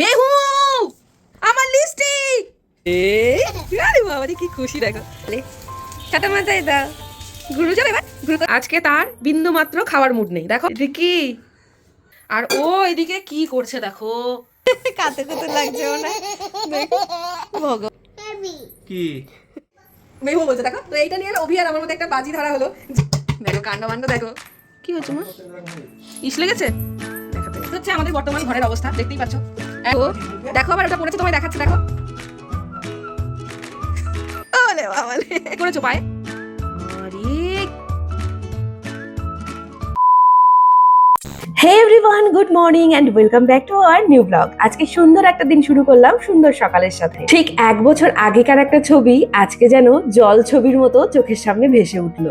মেহু! আমার লিপস্টিক আরে বাবা রে, কি খুশি দেখো। টাটা মাথায় দাও। গুরু যাবে এবার। গুরু আজকে তার বিন্দু মাত্র খাওয়ার মুড নেই। দেখো এটা কি আর ও এদিকে কি করছে দেখো? কাতে কাতে লাগছে না ভগ কি? মেহু বলছে দেখো তো এইটা নিয়ে অভি আর আমার মধ্যে একটা বাজি ধরা হলো। দেখো কাণ্ড মান্ড দেখো। কি হয়েছে মা? ইস লেগেছে? দেখাতে হচ্ছে আমাদের বর্তমান ঘরের অবস্থা দেখতেই পাচ্ছ। দেখো দেখো আবার ওটা পড়েছে তোমায় দেখাচ্ছে দেখো। ওলে বাবালে করেছ পায়ে? আরে। Hey everyone good morning and welcome back to our new blog আজকে সুন্দর একটা দিন শুরু করলাম সুন্দর সকালের সাথে। ঠিক এক বছর আগেকার একটা ছবি আজকে যেন জল ছবির মতো চোখের সামনে ভেসে উঠল।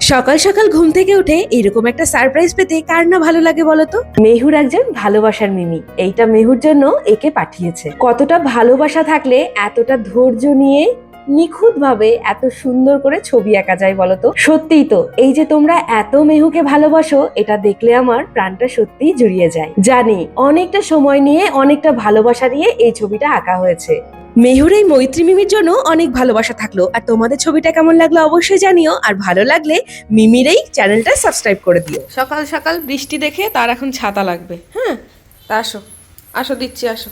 সকাল সকাল ঘুম থেকে উঠে এরকম একটা সারপ্রাইজ পেতে কার না ভালো লাগে বলতো? মেহুর একজন ভালোবাসার মিমি। এইটা মেহুর জন্য একে পাঠিয়েছে। কতটা ভালোবাসা থাকলে এতটা ধৈর্য নিয়ে নিখুঁত ভাবে এত সুন্দর করে ছবি আঁকা যায় বলতো? সত্যিই তো, এই যে তোমরা এত মেহুকে ভালোবাসো, এটা দেখলে আমার প্রাণটা সত্যিই জুড়িয়ে যায়। জানি, অনেকটা সময় নিয়ে, অনেকটা ভালোবাসা দিয়ে এই ছবিটা আঁকা হয়েছে। মেহুর এই মৈত্রী মিমির জন্য অনেক ভালোবাসা থাকল, আর তোমাদের ছবিটা কেমন লাগল অবশ্যই জানিও, আর ভালো লাগলে মিমির এই চ্যানেলটা সাবস্ক্রাইব করে দিও। সকাল সকাল বৃষ্টি দেখে তার এখন ছাতা লাগবে। হ্যাঁ তা আসো আসো, দিচ্ছি, আসো।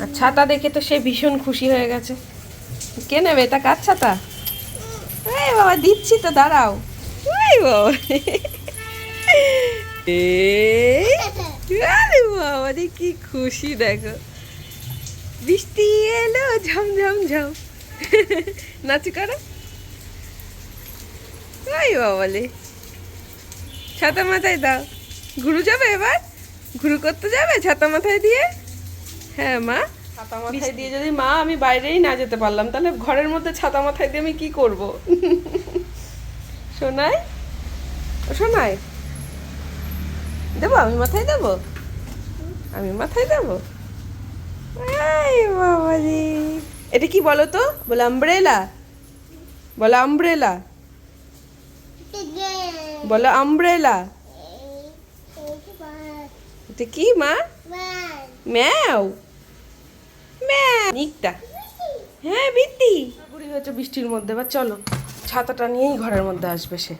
আর ছাতা দেখে তো সে ভীষণ খুশি হয়ে গেছে। কে নেবে? এটা কার ছাতা? এই বাবা, দিচ্ছি তো, দাঁড়াও। এই বাবা। বাবা কি খুশি, দেখো। বৃষ্টি এলো, ঝম ঝম নাচি করো। এই বাবালে ছাতা মাথায় দাও। ঘুরু যাবে এবার? ঘুরু করতে যাবে ছাতা মাথায় দিয়ে? হ্যাঁ মা। ছাতা মাথায় দিয়ে যদি মা আমি বাইরেই না যেতে পারলাম তাহলে ঘরের মধ্যে ছাতা মাথায় দিয়ে আমি কি করব? শোনাই ও শোনাই দেবো? আমি মাথায় দেবো? আমি মাথায় দেবো? এই বাবা রে এটা কি বলো তো? বলে আমব্রেলা বলো আমব্রেলা বলো আমব্রেলা এটা কি মা? ম্যাও। নিকটা। হ্যাঁ বৃত্তি বুড়ি হয়েছে বৃষ্টির মধ্যে বা চলো। ছাতাটা নিয়েই ঘরের মধ্যে আসবে সে।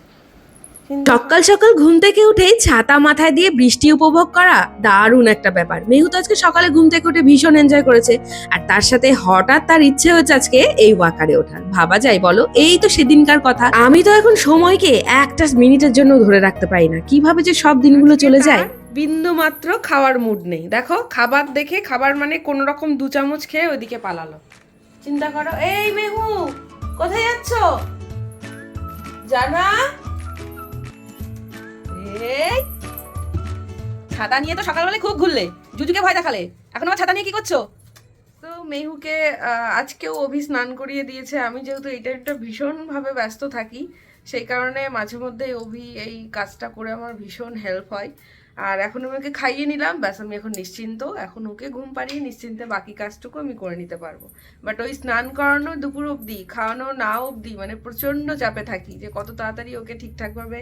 সকাল সকাল ঘুম থেকে উঠে ছাতা মাথায় দিয়ে বৃষ্টি উপভোগ করা দারুণ একটা ব্যাপার। মেহু তো আজকে সকালে ঘুম থেকে উঠে ভীষণ এনজয় করেছে আর তার সাথে হঠাৎ তার ইচ্ছে হয়েছে আজকে এই ওয়াকারে ওঠার। ভাবা যায় বলো? এই তো সেদিনকার কথা। আমি তো এখন সময়কে একটা মিনিটের জন্য ধরে রাখতে পারি না। কীভাবে যে সব দিনগুলো চলে যায়? বিন্দু মাত্র খাওয়ার মুড নেই। দেখো, খাবার দেখে, খাবার মানে কোন রকম দু চামচ খেয়ে ওইদিকে পালালো। চিন্তা করো, এই মেহু, কোথায় যাচ্ছ? জানা? এই। ছাতা নিয়ে তো সকালবেলায় খুব ঘুরলে, জুজুকে ভয় দেখালে। এখন আবার ছাতা নিয়ে কি করছ? তো মেহুকে আজকেও অভি স্নান করিয়ে দিয়েছে। আমি যেহেতু এটা একটা ভীষণভাবে ব্যস্ত থাকি, সেই কারণে মাঝে মধ্যে অভি এই কাজটা করে আমার ভীষণ হেল্প হয়। আর এখন আমি ওকে খাইয়ে নিলাম ব্যাস আমি এখন নিশ্চিন্ত। এখন ওকে ঘুম পাড়িয়ে নিশ্চিন্তে বাকি কাজটুকু আমি করে নিতে পারব। বাট ওই স্নান করানো দুপুর অবধি খাওয়ানো না অবধি মানে প্রচণ্ড চাপে থাকি যে কত তাড়াতাড়ি ওকে ঠিকঠাকভাবে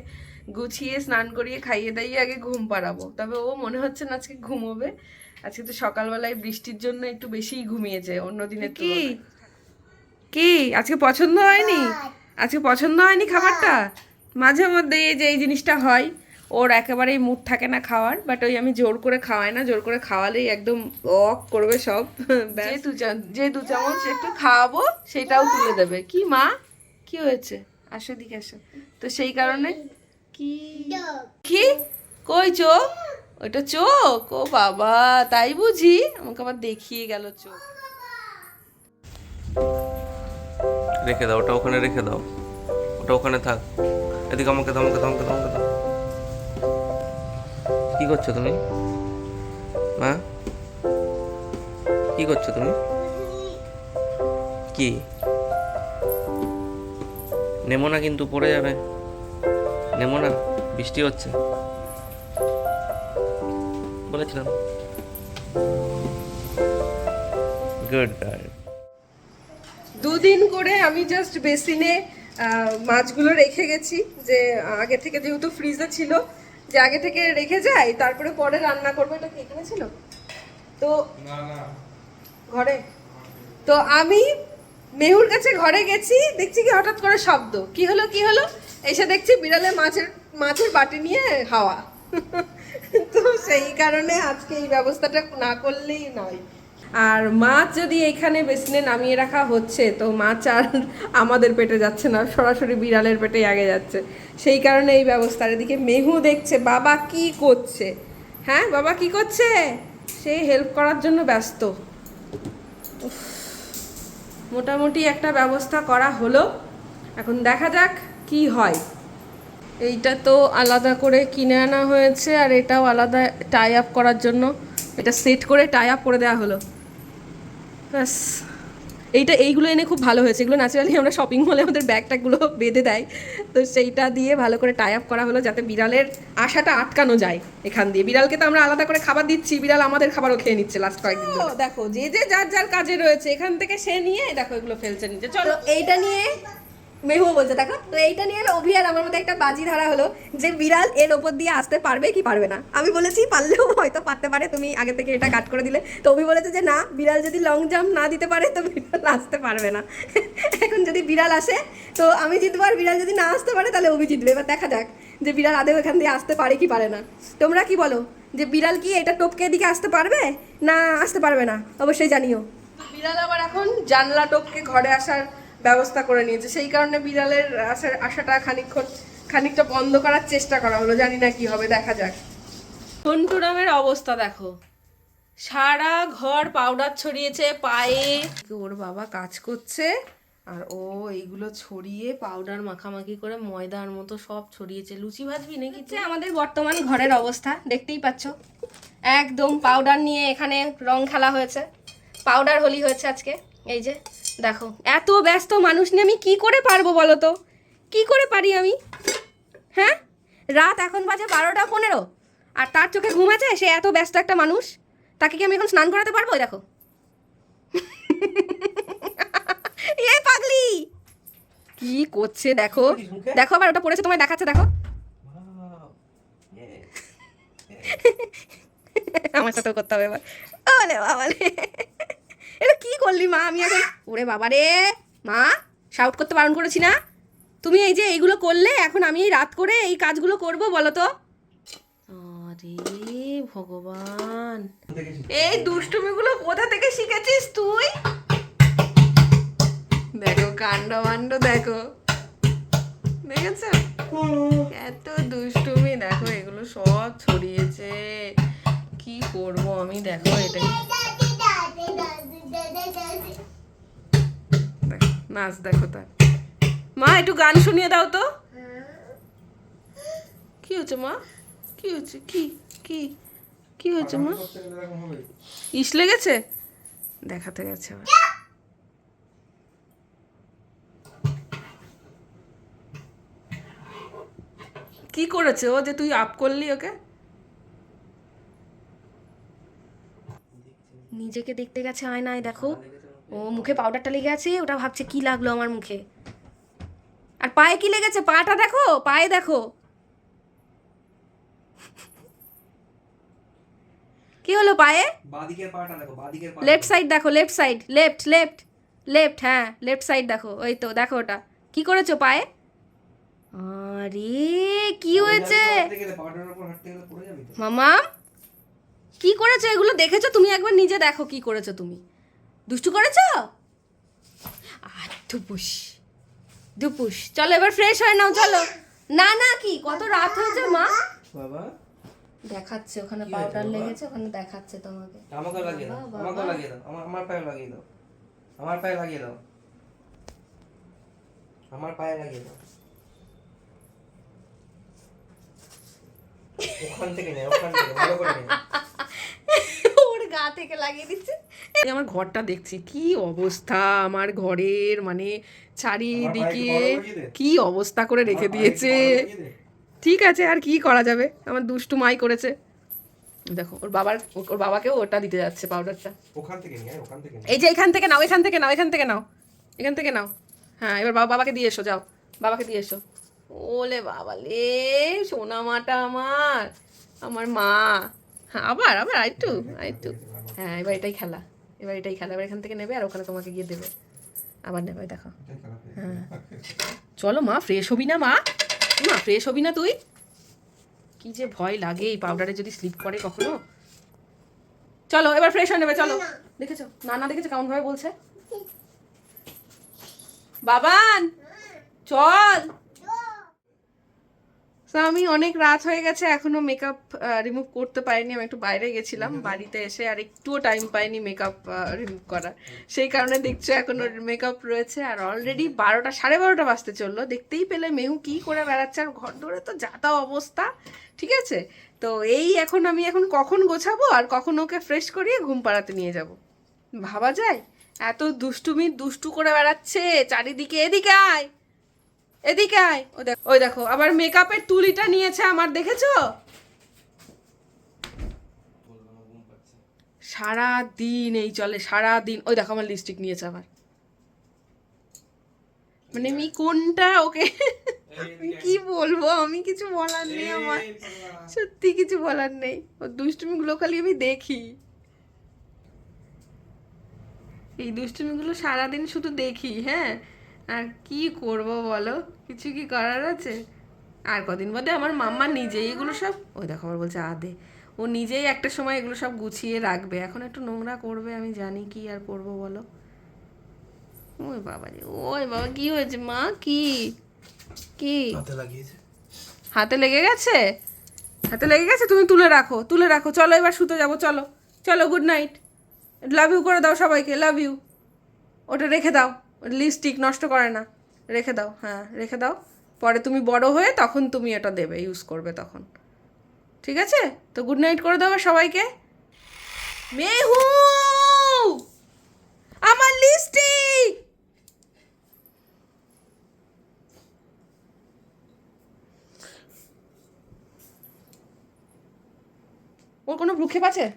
গুছিয়ে স্নান করিয়ে খাইয়ে দাইয়ে আগে ঘুম পাড়াবো। তবে ও মনে হচ্ছে না আজকে ঘুমোবে। আজকে তো সকালবেলায় বৃষ্টির জন্য একটু বেশিই ঘুমিয়েছে অন্য দিনের কি? কি? আজকে পছন্দ হয়নি? আজকে পছন্দ হয়নি খাবারটা? মাঝে মধ্যে এই যে এই জিনিসটা হয়। ওর একেবারেই মুড থাকে না খাওয়ার বাট ওই আমি জোর করে খাওয়াই না জোর করে খাওয়ালেই একদম অক করবে সব যে দু যে দু চামচ একটু খাওয়াবো সেটাও তুলে দেবে। কি মা? কি হয়েছে? আসো দিকে আসো। তো সেই কারণে? কি? কি? কই চোখ? ওইটা চোখ? ও বাবা তাই বুঝি? আমাকে আবার দেখিয়ে গেল চোখ। রেখে দাও ওটা ওখানে রেখে দাও। ওটা ওখানে থাক। এদিকে আমাকে দাও আমাকে দাও আমাকে দাও। করছ তুমি? মা কি করছ তুমি? কি? নেমো না কিন্তু, পড়ে যাবে। নেমো না, বৃষ্টি হচ্ছে। বলেছিলাম। গুড দুদিন করে আমি জাস্ট বেসিনে মাছগুলো রেখে গেছি যে, আগে থেকে যেহেতু ফ্রিজে ছিল যে আগে থেকে রেখে যাই তারপরে পরে রান্না করব এটা কি এখানে ছিল? তো ঘরে? তো আমি মেহুর কাছে ঘরে গেছি দেখছি কি হঠাৎ করে শব্দ। কি হলো কি হলো? এসে দেখছি বিড়ালে মাছের মাছের বাটি নিয়ে হাওয়া। তো সেই কারণে আজকে এই ব্যবস্থাটা না করলেই নয়। আর মাছ যদি এখানে বেসিনে নামিয়ে রাখা হচ্ছে, তো মাছ আর আমাদের পেটে যাচ্ছে না, সরাসরি বিড়ালের পেটেই আগে যাচ্ছে। সেই কারণে এই ব্যবস্থার এদিকে মেহু দেখছে, বাবা কি করছে? হ্যাঁ বাবা কি করছে? সে হেল্প করার জন্য ব্যস্ত। মোটামুটি একটা ব্যবস্থা করা হলো। এখন দেখা যাক কি হয়। এইটা তো আলাদা করে কিনে আনা হয়েছে, আর এটাও আলাদা টাই আপ করার জন্য। এটা সেট করে টাই আপ করে দেওয়া হলো। ব্যাস। এইটা, এইগুলো এনে খুব ভালো হয়েছে। এগুলো ন্যাচারালি আমরা শপিং মলে আমাদের ব্যাগটাগুলো বেঁধে দেয়। তো সেইটা দিয়ে ভালো করে টাই আপ করা হলো যাতে বিড়ালের আশাটা আটকানো যায় এখান দিয়ে। বিড়ালকে তো আমরা আলাদা করে খাবার দিচ্ছি। বিড়াল আমাদের খাবারও খেয়ে নিচ্ছে লাস্ট কয়েকদিন। দেখো, যে যে যার যার কাজে রয়েছে, এখান থেকে সে নিয়ে, দেখো, এগুলো ফেলছে নিচে। চলো, এইটা নিয়ে মেহু বলছে, দেখো তো এইটা নিয়ে অভি আর আমার মধ্যে একটা বাজি ধারা হলো যে বিড়াল এর ওপর দিয়ে আসতে পারবে কি পারবে না। আমি বলেছি, পারলেও হয়তো পারতে পারে, তুমি আগে থেকে এটা কাট করে দিলে। তো অভি বলেছে যে, না, বিড়াল যদি লং জাম্প না দিতে পারে, তো বিড়াল আসতে পারবে না। এখন যদি বিড়াল আসে, তো আমি জিতবো, আর বিড়াল যদি না আসতে পারে, তাহলে অভি জিতবে। এবার দেখা যাক যে বিড়াল আদেও এখান দিয়ে আসতে পারে কি পারে না। তোমরা কি বলো, যে বিড়াল কি এটা টপকে দিকে আসতে পারবে, না আসতে পারবে না? অবশ্যই জানিও। বিড়াল আবার এখন জানলা টপকে ঘরে আসার ব্যবস্থা করে নিয়েছে। সেই কারণে বিড়ালের আসার আসাটা খানিকক্ষণ খানিকটা বন্ধ করার চেষ্টা করা হলো। জানি না কি হবে দেখা যাক। টুনটুরামের অবস্থা দেখো। সারা ঘর পাউডার ছড়িয়েছে পায়ে। ওর বাবা কাজ করছে আর ও এইগুলো ছড়িয়ে পাউডার মাখামাখি করে ময়দার মতো সব ছড়িয়েছে। লুচি ভাজবি নাকি? আমাদের বর্তমান ঘরের অবস্থা দেখতেই পাচ্ছ। একদম পাউডার নিয়ে এখানে রং খেলা হয়েছে। পাউডার হোলি হয়েছে আজকে। এই যে দেখো এত ব্যস্ত মানুষ নিয়ে আমি কি করে পারব বলো তো? কি করে পারি আমি? হ্যাঁ? রাত এখন বাজে বারোটা পনেরো আর তার চোখে ঘুম আছে? সে এত ব্যস্ত একটা মানুষ। তাকে কি আমি এখন স্নান করাতে পারব? দেখো। এ পাগলি! কি করছে দেখো? দেখো আবার ওটা পড়েছে তোমায় দেখাচ্ছে দেখো। আমার সাথেও করতে হবে এবার। ওলে বাবা করলি মা? আমি এখন ওরে বাবা রে মা শাউট করতে বারণ করেছি না? তুমি এই যে এইগুলো করলে এখন আমি এই রাত করে এই কাজগুলো করব বলো তো। আরে ভগবান। এই দুষ্টুমিগুলো কোথা থেকে শিখেছিস তুই? দেখো কাণ্ড মাণ্ড দেখো। দেখেছ? এত দুষ্টুমি দেখো এগুলো সব ছড়িয়েছে। কি করব আমি? দেখো এটা নাচ দেখো তার মা, একটু গান শুনিয়ে দাও তো। কি হচ্ছে মা? কি হচ্ছে? কি? কি? কি হয়েছে মা? ইস লেগেছে? দেখাতে গেছে আবার। কি করেছে ও যে তুই আপ করলি ওকে? নিজেকে দেখতে গেছে আয়নায় দেখো। ও মুখে পাউডারটা লেগে আছে ওটা ভাবছে কি লাগল আমার মুখে। আর পায়ে কি লেগেছে? পাটা দেখো পায়ে দেখো। কি হলো পায়ে? পাটা দেখো লেফট সাইড দেখো left side left left left হ্যাঁ লেফট সাইড দেখো ওই তো দেখো ওটা। কি করেছ পায়ে? আরে কি হয়েছে? মামা কি করেছ? এগুলো দেখেছ? তুমি একবার নিজে দেখো কি করেছ তুমি। দুষ্টু করেছ? আর ধুপুস। ধুপুস। চলো এবার ফ্রেশ হয়ে নাও চলো। না না কি? কত রাত হয়েছে মা? বাবা। দেখাচ্ছে ওখানে পাউডার লেগেছে ওখানে দেখাচ্ছে তোমাকে। আমাকে লাগিয়ে দাও আমাকে লাগিয়ে দাও আমার আমার পায়ে লাগিয়ে দাও। আমার পায়ে লাগিয়ে দাও। আমার পায়ে লাগিয়ে দাও। ওখান থেকে নে ওখান থেকে ভালো করে নে। থেকে লাগিয়ে দিচ্ছে। আমার ঘরটা দেখছি কি অবস্থা আমার ঘরের মানে চারিদিকে। কি অবস্থা করে রেখে দিয়েছে। ঠিক আছে আর কি করা যাবে? আমার দুষ্টু মাই করেছে। দেখো ওর বাবার ওর বাবাকেও ওটা দিতে যাচ্ছে পাউডারটা ওখান থেকে নিয়ে ওখান থেকে এই যে এখান থেকে নাও এখান থেকে নাও এখান থেকে নাও এখান থেকে নাও। হ্যাঁ এবার বাবা বাবাকে দিয়ে এসো যাও। বাবাকে দিয়ে এসো। ওলে বাবা লে সোনা মাটা আমার আমার মা। হ্যাঁ আবার আবার আরেকটু আরেকটু। হ্যাঁ এবার এটাই খেলা। এবার এটাই খেলা। এবার এখান থেকে নেবে আর ওখানে তোমাকে গিয়ে দেবে। আবার নেবে দেখো। হ্যাঁ চলো মা ফ্রেশ হবি না মা? মা ফ্রেশ হবি না তুই? কি যে ভয় লাগে এই পাউডারে যদি স্লিপ করে কখনো? চলো এবার ফ্রেশ হয়ে নেবে চলো। দেখেছ? না না দেখেছ কেমন ভাবে বলছে? বাবান চল। তো আমি অনেক রাত হয়ে গেছে এখনও মেকআপ রিমুভ করতে পারিনি আমি একটু বাইরে গেছিলাম বাড়িতে এসে আর একটুও টাইম পাইনি মেকআপ রিমুভ করার। সেই কারণে দেখছ এখনও মেকআপ রয়েছে আর অলরেডি বারোটা সাড়ে বারোটা বাজতে চলল। দেখতেই পেলে মেহু কি করে বেড়াচ্ছে আর ঘর ধরে তো যাতা অবস্থা ঠিক আছে? তো এই এখন আমি এখন কখন গোছাবো আর কখন ওকে ফ্রেশ করিয়ে ঘুম পাড়াতে নিয়ে যাব? ভাবা যায়? এত দুষ্টুমি দুষ্টু করে বেড়াচ্ছে চারিদিকে এদিকে আয়! এদিকে আয়। ও দেখো ওই দেখো আবার মেকআপের তুলিটা নিয়েছে আমার দেখেছ? সারা দিন এই চলে সারা দিন ওই দেখো আমার লিপস্টিক নিয়েছে আমার মানে আমি কোনটা ওকে আমি কি বলব? আমি কিছু বলার নেই আমার। সত্যি কিছু বলার নেই। ও দুষ্টুমিগুলো খালি আমি দেখি। এই দুষ্টুমিগুলো সারাদিন শুধু দেখি হ্যাঁ? আর কি করব বলো? কিছু কি করার আছে? আর কদিন বাদে আমার মাম্মা নিজেই এগুলো সব ওই দেখো আবার বলছে আদে। ও নিজেই একটা সময় এগুলো সব গুছিয়ে রাখবে। এখন একটু নোংরা করবে আমি জানি কি আর করব বলো? ওই বাবা রে ওই বাবা কি হয়েছে মা? কি? কি? হাতে লাগিয়েছে। হাতে লেগে গেছে? হাতে লেগে গেছে? তুমি তুলে রাখো তুলে রাখো। চলো এবার শুতে যাব চলো। চলো গুড নাইট লাভ ইউ করে দাও সবাইকে লাভ ইউ ওটা রেখে দাও। লিপস্টিক নষ্ট করে না। রেখে দাও হ্যাঁ রেখে দাও। পরে তুমি বড় হয়ে তখন তুমি এটা দেবে ইউজ করবে তখন। ঠিক আছে? তো গুড নাইট করে দেবে সবাইকে। মেহু! আমার লিপস্টিক ওর কোনো ভ্রুক্ষেপ আছে?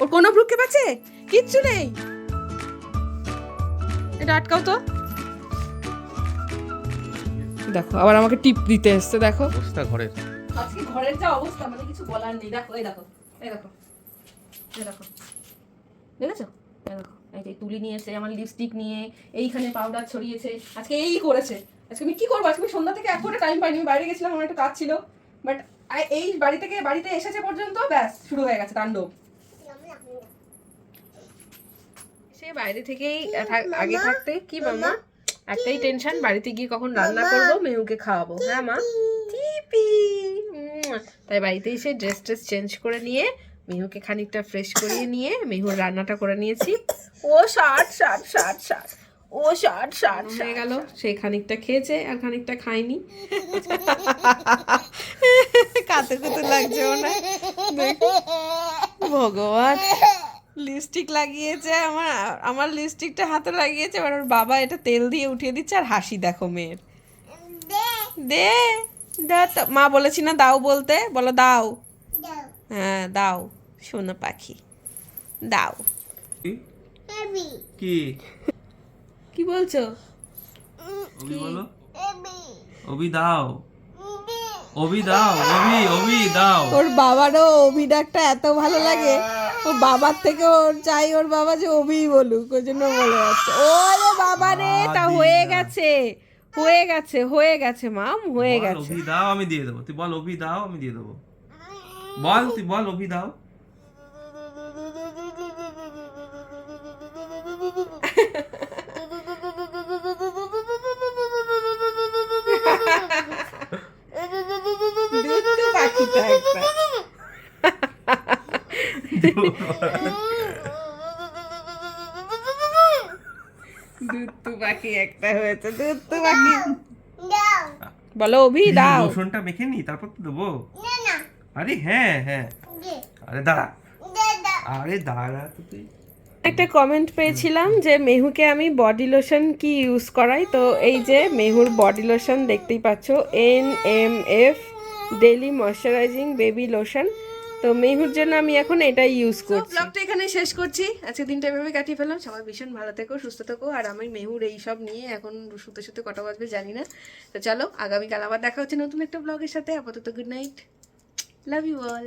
ওর কোনো ভ্রুক্ষেপ আছে? কিচ্ছু নেই। এটা আটকাও তো। দেখো আবার আমাকে টিপ দিতে এসছে দেখো। অবস্থা ঘরের। আজকে ঘরের যা অবস্থা মানে কিছু বলার নেই। দেখো এই দেখো এই দেখো এই দেখো। দেখেছ? এই দেখো এই যে তুলি নিয়েছে আমার লিপস্টিক নিয়ে এইখানে পাউডার ছড়িয়েছে আজকে এই করেছে। আজকে আমি কি করব? আজকে আমি সন্ধ্যা থেকে এক ঘণ্টা টাইম পাইনি আমি বাইরে গেছিলাম আমার একটা কাজ ছিল। বাট এই বাড়ি থেকে বাড়িতে এসেছে পর্যন্ত ব্যাস শুরু হয়ে গেছে তাণ্ডব সে বাইরে থেকেই আগে থাকতে কি মামা? একটাই টেনশন বাড়িতে গিয়ে কখন রান্না করব? মেহুকে খাওয়াবো। হ্যাঁ মা? টিপি। তাই বাড়িতে এসে ড্রেস ট্রেস চেঞ্জ করে নিয়ে মেহুকে খানিকটা ফ্রেশ করিয়ে নিয়ে মেহুর রান্নাটা করে নিয়েছি। ও ষাট ষাট ষাট ষাট ও ষাট ষাট হয়ে গেল। সে খানিকটা খেয়েছে আর খানিকটা খায়নি। কাতে কুতে লাগছে ওনা ভগবান। লিপস্টিক লাগিয়েছে আমার আমার লিপস্টিকটা হাতে লাগিয়েছে এবার ওর বাবা এটা তেল দিয়ে উঠিয়ে দিচ্ছে আর হাসি দেখো মেয়ের। দে। দা তো মা বলেছি না দাও বলতে বলো দাও। হ্যাঁ দাও শোনো পাখি দাও। কি? কি? বলছো? অভি বলো। অভি দাও। অভি দাও অভি অভি দাও। ওর বাবারও অভি ডাকটা এত ভালো লাগে। ও বাবার থেকে ওর চাই ওর বাবা যে অভি বলুক ওই জন্য বলে যাচ্ছে। ও রে বাবা রে তা হয়ে গেছে হয়ে গেছে হয়ে গেছে মাম হয়ে গেছে। অভি দাও আমি দিয়ে দেবো। তুই বল অভি দাও আমি দিয়ে দেবো। বল তুই বল অভি দাও। দুত্তু পাখি একটা হয়েছে দুত্তু পাখি বলো অভি দাও। লোশনটা মেখে নি তারপর তো দেবো। আরে হ্যাঁ হ্যাঁ। আরে দাঁড়া। আরে দাঁড়া তো তুই। একটা কমেন্ট পেয়েছিলাম যে মেহুকে আমি বডি লোশন কি ইউজ করাই? তো এই যে মেহুর বডি লোশন দেখতেই পাচ্ছ N M F daily moisturising baby lotion তো মেহুর জন্য আমি এখন এটাই ইউজ করছি। ব্লগটা এখানে শেষ করছি। আজকে দিনটা এভাবে কাটিয়ে ফেললাম। সবাই ভীষণ ভালো থেকো সুস্থ থেকো। আর আমি মেহুর এই সব নিয়ে এখন শুতে শুতে কটা বাজবে জানি না। তো চলো আগামীকাল আবার দেখা হচ্ছে নতুন একটা ব্লগের সাথে। আপাতত good night love you all